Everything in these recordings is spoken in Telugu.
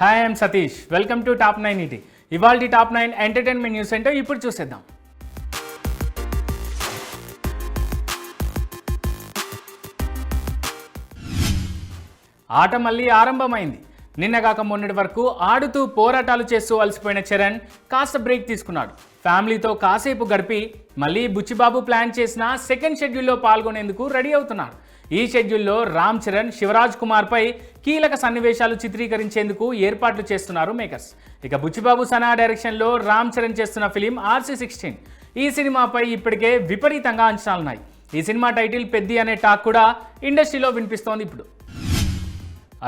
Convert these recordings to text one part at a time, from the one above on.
Hi I'm Satish welcome to top nine ET ఇవాళ టాప్ నైన్ ఎంటర్టైన్మెంట్ న్యూస్ ఏంటో ఇప్పుడు చూసేద్దాం. ఆట మళ్ళీ ఆరంభమైంది. నిన్న కాక మొన్నటి వరకు ఆడుతూ పోరాటాలు చేస్తూ అలసిపోయిన చరణ్ కాస్త బ్రేక్ తీసుకున్నాడు. ఫ్యామిలీతో కాసేపు గడిపి మళ్ళీ బుచ్చిబాబు ప్లాన్ చేసిన సెకండ్ షెడ్యూల్లో పాల్గొనేందుకు రెడీ అవుతున్నాడు. ఈ షెడ్యూల్లో రామ్ చరణ్ శివరాజ్ కుమార్పై కీలక సన్నివేశాలు చిత్రీకరించేందుకు ఏర్పాట్లు చేస్తున్నారు మేకర్స్. ఇక బుచ్చిబాబు సనా డైరెక్షన్లో రామ్ చరణ్ చేస్తున్న ఫిలిం ఆర్సీ సిక్స్టీన్. ఈ సినిమాపై ఇప్పటికే విపరీతంగా అంచనాలున్నాయి. ఈ సినిమా టైటిల్ పెద్ది అనే టాక్ కూడా ఇండస్ట్రీలో వినిపిస్తోంది ఇప్పుడు.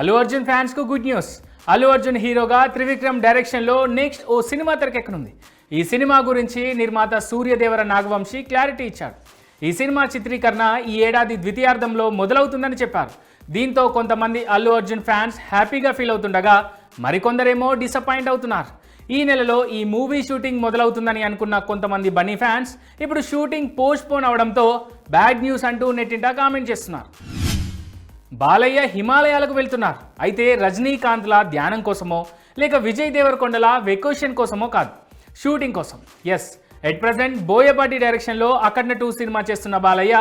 అల్లు అర్జున్ ఫ్యాన్స్కు గుడ్ న్యూస్. అల్లు అర్జున్ హీరోగా త్రివిక్రమ్ డైరెక్షన్లో నెక్స్ట్ ఓ సినిమా తెరకెక్కనుంది. ఈ సినిమా గురించి నిర్మాత సూర్యదేవర నాగవంశి క్లారిటీ ఇచ్చాడు ఈ సినిమా చిత్రీకరణ ఈ ఏడాది ద్వితీయార్థంలో మొదలవుతుందని చెప్పారు. దీంతో కొంతమంది అల్లు అర్జున్ ఫ్యాన్స్ హ్యాపీగా ఫీల్ అవుతుండగా మరికొందరేమో డిసప్పాయింట్ అవుతున్నారు. ఈ నెలలో ఈ మూవీ షూటింగ్ మొదలవుతుందని అనుకున్న కొంతమంది బన్నీ ఫ్యాన్స్ ఇప్పుడు షూటింగ్ పోస్ట్ పోన్ అవడంతో బ్యాడ్ న్యూస్ అంటూ నెట్టింటా కామెంట్ చేస్తున్నారు. బాలయ్య హిమాలయాలకు వెళ్తున్నారు. అయితే రజనీకాంత్ల ధ్యానం కోసమో లేక విజయ్ దేవరకొండల వెకేషన్ కోసమో కాదు. షూటింగ్ కోసం. ఎస్ ఎట్ ప్రజెంట్ బోయపాటి డైరెక్షన్లో అఖండ టూ సినిమా చేస్తున్న బాలయ్య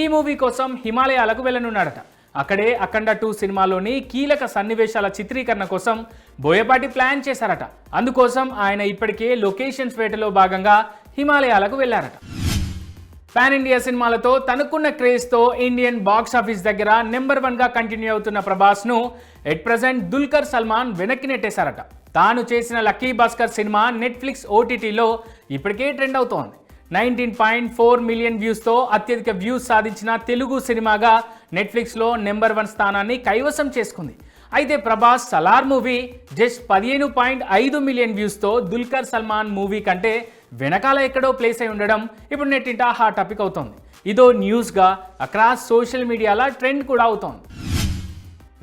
ఈ మూవీ కోసం హిమాలయాలకు వెళ్ళనున్నాడట. అక్కడే అఖండ టూ సినిమాలోని కీలక సన్నివేశాల చిత్రీకరణ కోసం బోయపాటి ప్లాన్ చేశారట. అందుకోసం ఆయన ఇప్పటికే లొకేషన్స్ వేటలో భాగంగా హిమాలయాలకు వెళ్ళారట. పాన్ ఇండియా సినిమాలతో తనకున్న క్రేజ్తో ఇండియన్ బాక్స్ ఆఫీస్ దగ్గర నెంబర్ వన్గా కంటిన్యూ అవుతున్న ప్రభాస్ను ఎట్ ప్రజెంట్ దుల్కర్ సల్మాన్ వెనక్కి నెట్టేశారట. తాను చేసిన లక్కీ భాస్కర్ సినిమా నెట్ఫ్లిక్స్ ఓటీటీలో ఇప్పటికే ట్రెండ్ అవుతోంది. నైన్టీన్ పాయింట్ ఫోర్ మిలియన్ వ్యూస్తో అత్యధిక వ్యూస్ సాధించిన తెలుగు సినిమాగా నెట్ఫ్లిక్స్లో నెంబర్ వన్ స్థానాన్ని కైవసం చేసుకుంది. అయితే ప్రభాస్ సలార్ మూవీ జస్ట్ పదిహేను పాయింట్ ఐదు మిలియన్ వ్యూస్తో దుల్కర్ సల్మాన్ మూవీ కంటే వెనకాల ఎక్కడో ప్లేస్ అయి ఉండడం ఇప్పుడు నెట్టింట హాట్ టాపిక్ అవుతోంది. ఇదో న్యూస్గా అక్రాస్ సోషల్ మీడియాలో ట్రెండ్ కూడా అవుతోంది.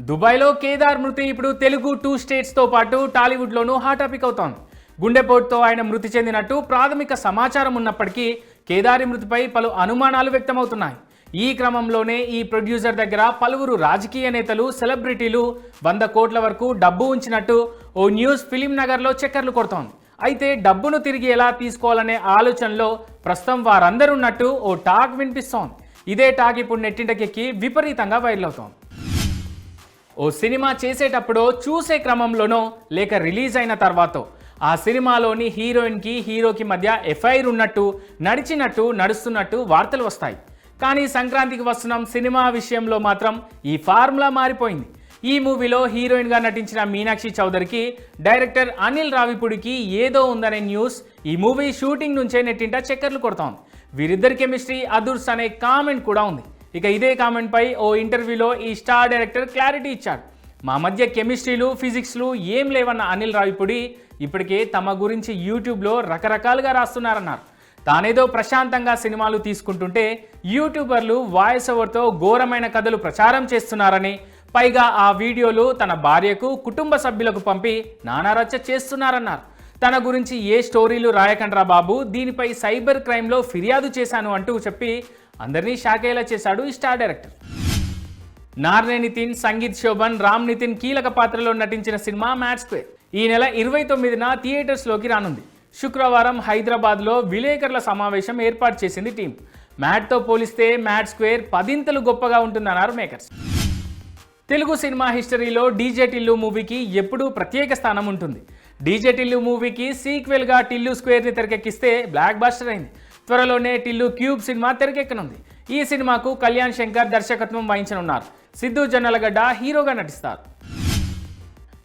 దుబాయ్లో కేదార్ మృతి ఇప్పుడు తెలుగు టూ స్టేట్స్తో పాటు టాలీవుడ్లోనూ హాట్ టాపిక్ అవుతోంది. గుండెపోటుతో ఆయన మృతి చెందినట్టు ప్రాథమిక సమాచారం ఉన్నప్పటికీ కేదారి మృతిపై పలు అనుమానాలు వ్యక్తమవుతున్నాయి. ఈ క్రమంలోనే ఈ ప్రొడ్యూసర్ దగ్గర పలువురు రాజకీయ నేతలు సెలబ్రిటీలు వంద కోట్ల వరకు డబ్బు ఉంచినట్టు ఓ న్యూస్ ఫిలిం నగర్లో చక్కర్లు కొడుతోంది. అయితే డబ్బును తిరిగి ఎలా తీసుకోవాలనే ఆలోచనలో ప్రస్తుతం వారందరున్నట్టు ఓ టాక్ వినిపిస్తోంది. ఇదే టాక్ ఇప్పుడు నెట్టింటకెక్కి విపరీతంగా వైరల్ అవుతోంది. ఓ సినిమా చేసేటప్పుడో చూసే క్రమంలోనో లేక రిలీజ్ అయిన తర్వాతో ఆ సినిమాలోని హీరోయిన్కి హీరోకి మధ్య ఎఫ్ఐఆర్ ఉన్నట్టు నడిచినట్టు నడుస్తున్నట్టు వార్తలు వస్తాయి. కానీ సంక్రాంతికి వస్తున్నాం సినిమా విషయంలో మాత్రం ఈ ఫార్ములా మారిపోయింది. ఈ మూవీలో హీరోయిన్గా నటించిన మీనాక్షి చౌదరికి డైరెక్టర్ అనిల్ రావిపుడికి ఏదో ఉందనే న్యూస్ ఈ మూవీ షూటింగ్ నుంచే నెట్టింట చక్కర్లు కొడుతోంది వీరిద్దరి కెమిస్ట్రీ అదుర్స్ అనే కామెంట్ కూడా ఉంది. ఇక ఇదే కామెంట్ పై ఓ ఇంటర్వ్యూలో ఈ స్టార్ డైరెక్టర్ క్లారిటీ ఇచ్చాడు. మా మధ్య కెమిస్ట్రీలు ఫిజిక్స్లు ఏం లేవన్న అనిల్ రావిపుడి ఇప్పటికే తమ గురించి యూట్యూబ్లో రకరకాలుగా రాస్తున్నారన్నారు. తానేదో ప్రశాంతంగా సినిమాలు తీసుకుంటుంటే యూట్యూబర్లు వాయిస్ ఓవర్తో ఘోరమైన కథలు ప్రచారం చేస్తున్నారని పైగా ఆ వీడియోలు తన భార్యకు కుటుంబ సభ్యులకు పంపి నానారచ్చ చేస్తున్నారన్నారు. తన గురించి ఏ స్టోరీలు రాయకండ్రా బాబు? దీనిపై సైబర్ క్రైమ్లో ఫిర్యాదు చేశాను అంటూ చెప్పి అందరినీ షాకేలా చేశాడు ఈ స్టార్ డైరెక్టర్. నార్నే నితిన్ సంగీత్ శోభన్ రామ్ నితిన్ కీలక పాత్రలో నటించిన సినిమా మ్యాట్ స్క్వేర్. ఈ నెల ఇరవై తొమ్మిదిన థియేటర్స్లోకి రానుంది. శుక్రవారం హైదరాబాద్లో విలేకరుల సమావేశం ఏర్పాటు చేసింది టీం. మ్యాట్తో పోలిస్తే మ్యాట్ స్క్వేర్ పదింతలు గొప్పగా ఉంటుందన్నారు మేకర్స్. తెలుగు సినిమా హిస్టరీలో డీజే టిల్లు మూవీకి ఎప్పుడూ ప్రత్యేక స్థానం ఉంటుంది. డీజే టిల్లు మూవీకి సీక్వెల్గా టిల్లు స్క్వేర్ని తెరకెక్కిస్తే బ్లాక్ బాస్టర్ అయింది. త్వరలోనే టిల్లు క్యూబ్ సినిమా తెరకెక్కనుంది. ఈ సినిమాకు కళ్యాణ్ శంకర్ దర్శకత్వం వహించనున్నారు. సిద్ధు జొన్నలగడ్డ హీరోగా నటిస్తారు.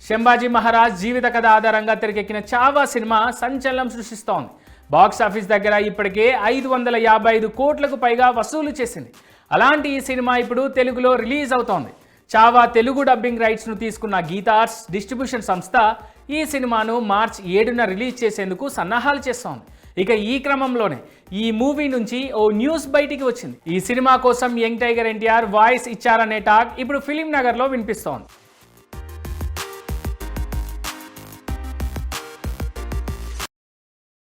శంభాజీ మహారాజ్ జీవిత కథ ఆధారంగా తెరకెక్కిన చావా సినిమా సంచలనం సృష్టిస్తోంది. బాక్స్ ఆఫీస్ దగ్గర ఇప్పటికే ఐదు వందల యాభై ఐదు కోట్లకు పైగా వసూలు చేసింది. అలాంటి ఈ సినిమా ఇప్పుడు తెలుగులో రిలీజ్ అవుతోంది. చావా తెలుగు డబ్బింగ్ రైట్స్ను తీసుకున్న గీతార్స్ డిస్ట్రిబ్యూషన్ సంస్థ ఈ సినిమాను మార్చ్ ఏడున రిలీజ్ చేసేందుకు సన్నాహాలు చేస్తోంది. ఇక ఈ క్రమంలోనే ఈ మూవీ నుంచి ఓ న్యూస్ బయటికి వచ్చింది. ఈ సినిమా కోసం యంగ్ టైగర్ ఎన్టీఆర్ వాయిస్ ఇచ్చారనే టాక్ ఇప్పుడు ఫిలిం నగర్లో వినిపిస్తోంది.